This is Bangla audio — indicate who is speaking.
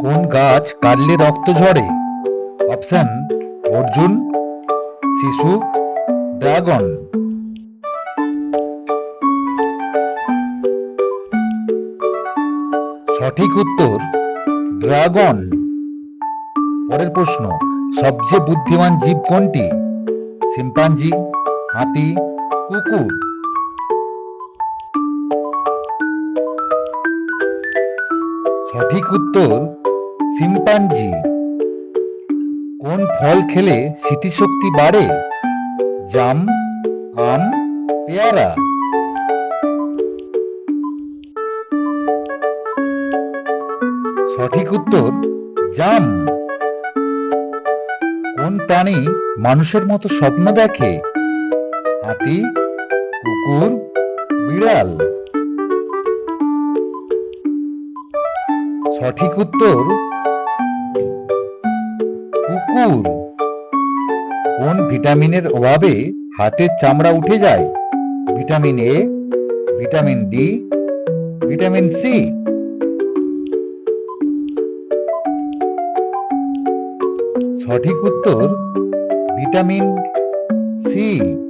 Speaker 1: কোন গাছ কাটলে রক্ত ঝরে? অপশন, অর্জুন, শিশু, ড্রাগন। সঠিক উত্তর, ড্রাগন। পরের প্রশ্ন, সবচেয়ে বুদ্ধিমান জীব কোনটি? শিম্পাঞ্জি, হাতি, কুকুর। সঠিক উত্তর শিম্পাঞ্জি কোন ফল খেলে স্মৃতিশক্তি বাড়ে? জাম আম পেয়ারা। সঠিক উত্তর, জাম। কোন প্রাণী মানুষের মতো স্বপ্ন দেখে? হাতি, কুকুর, বিড়াল। সঠিক উত্তর? কুকুর। কোন ভিটামিনের অভাবে হাতের চামড়া উঠে যায়? Vitamin A, vitamin D, vitamin C. সঠিক উত্তর ভিটামিন সি।